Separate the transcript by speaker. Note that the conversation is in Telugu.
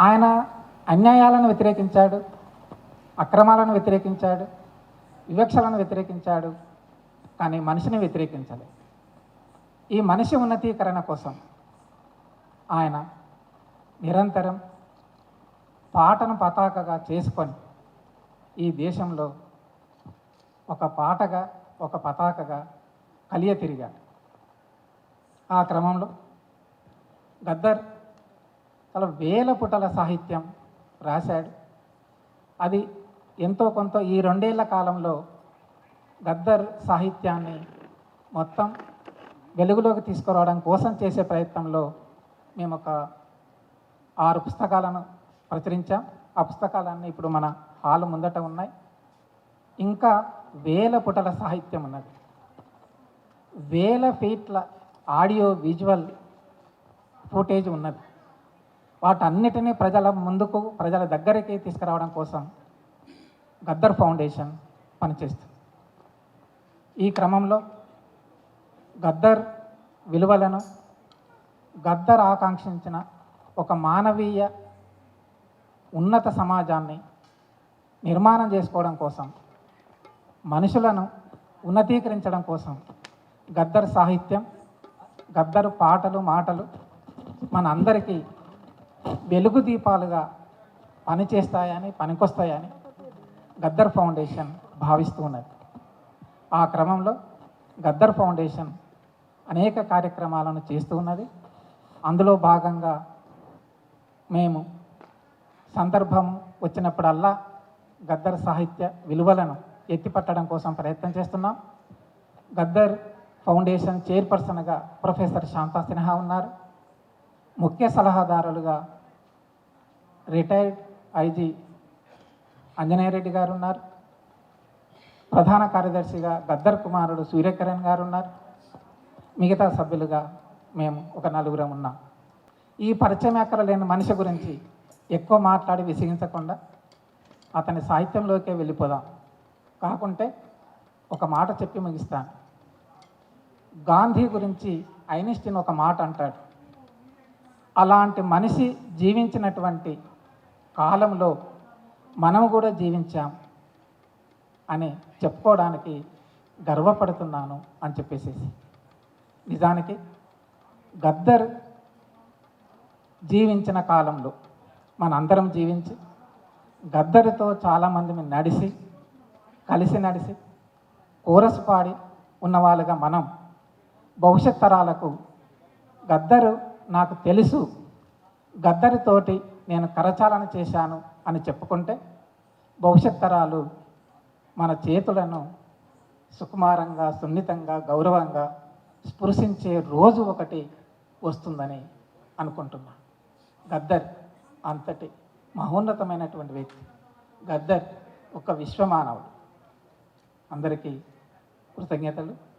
Speaker 1: ఆయన అన్యాయాలను వ్యతిరేకించాడు అక్రమాలను వ్యతిరేకించాడు వివక్షలను వ్యతిరేకించాడు కానీ మనిషిని వ్యతిరేకించాలి. ఈ మనిషి ఉన్నతీకరణ కోసం ఆయన నిరంతరం పాటను పతాకగా చేసుకొని ఈ దేశంలో ఒక పాటగా ఒక పతాకగా కలియ తిరిగాడు ఆ క్రమంలో గద్దర్ చాలా వేల పుటల సాహిత్యం రాశాడు. అది ఎంతో కొంత ఈ రెండేళ్ళ కాలంలో గద్దర్ సాహిత్యాన్ని మొత్తం వెలుగులోకి తీసుకురావడం కోసం చేసే ప్రయత్నంలో మేము ఒక ఆరు పుస్తకాలను ప్రచురించాం. ఆ పుస్తకాలన్నీ ఇప్పుడు మన హాల్ ముందట ఉన్నాయి. ఇంకా వేల పుటల సాహిత్యం ఉన్నది. వేల ఫీట్ల ఆడియో విజువల్ ఫుటేజ్ ఉన్నది. వాటన్నిటినీ ప్రజల ముందుకు ప్రజల దగ్గరికి తీసుకురావడం కోసం గద్దర్ ఫౌండేషన్ పనిచేస్తుంది. ఈ క్రమంలో గద్దర్ విలువలను గద్దర్ ఆకాంక్షించిన ఒక మానవీయ ఉన్నత సమాజాన్ని నిర్మాణం చేసుకోవడం కోసం మనుషులను ఉన్నతీకరించడం కోసం గద్దర్ సాహిత్యం గద్దరు పాటలు మాటలు మన అందరికీ వెలుగు దీపాలుగా పనిచేస్తాయని పనికొస్తాయని గద్దర్ ఫౌండేషన్ భావిస్తూ ఉన్నది. ఆ క్రమంలో గద్దర్ ఫౌండేషన్ అనేక కార్యక్రమాలను చేస్తూ ఉన్నది. అందులో భాగంగా మేము సందర్భం వచ్చినప్పుడల్లా గద్దర్ సాహిత్య విలువలను ఎత్తిపట్టడం కోసం ప్రయత్నం చేస్తున్నాం. గద్దర్ ఫౌండేషన్ చైర్పర్సన్గా ప్రొఫెసర్ శాంతా సిన్హా ఉన్నారు. ముఖ్య సలహాదారులుగా రిటైర్డ్ ఐజీ ఆంజనేయ రెడ్డి గారు ఉన్నారు. ప్రధాన కార్యదర్శిగా గద్దర్ కుమారుడు సూర్యకిరణ్ గారు ఉన్నారు. మిగతా సభ్యులుగా మేము ఒక నలుగురం ఉన్నాం. ఈ పరిచయం ఎక్కడ లేని మనిషి గురించి ఎక్కువ మాట్లాడి విసిగించకుండా అతని సాహిత్యంలోకే వెళ్ళిపోదాం. కాకుంటే ఒక మాట చెప్పి ముగిస్తాను. గాంధీ గురించి ఐనిస్టీన్ ఒక మాట అంటాడు. అలాంటి మనిషి జీవించినటువంటి కాలంలో మనం కూడా జీవించాం అని చెప్పుకోవడానికి గర్వపడుతున్నాను అని చెప్పేసి. నిజానికి గద్దర్ జీవించిన కాలంలో మనందరం జీవించి గద్దరితో చాలామంది నడిచి కలిసి నడిచి కోరసు పాడి ఉన్నవాళ్ళుగా మనం భవిష్యత్ తరాలకు గద్దరు నాకు తెలుసు గద్దరితోటి నేను కరచాలన చేశాను అని చెప్పుకుంటే భవిష్యత్ తరాలు మన చేతులను సుకుమారంగా సున్నితంగా గౌరవంగా స్పృశించే రోజు ఒకటి వస్తుందని అనుకుంటున్నా. గద్దర్ అంతటి మహోన్నతమైనటువంటి వ్యక్తి. గద్దర్ ఒక విశ్వమానవుడు. అందరికీ కృతజ్ఞతలు.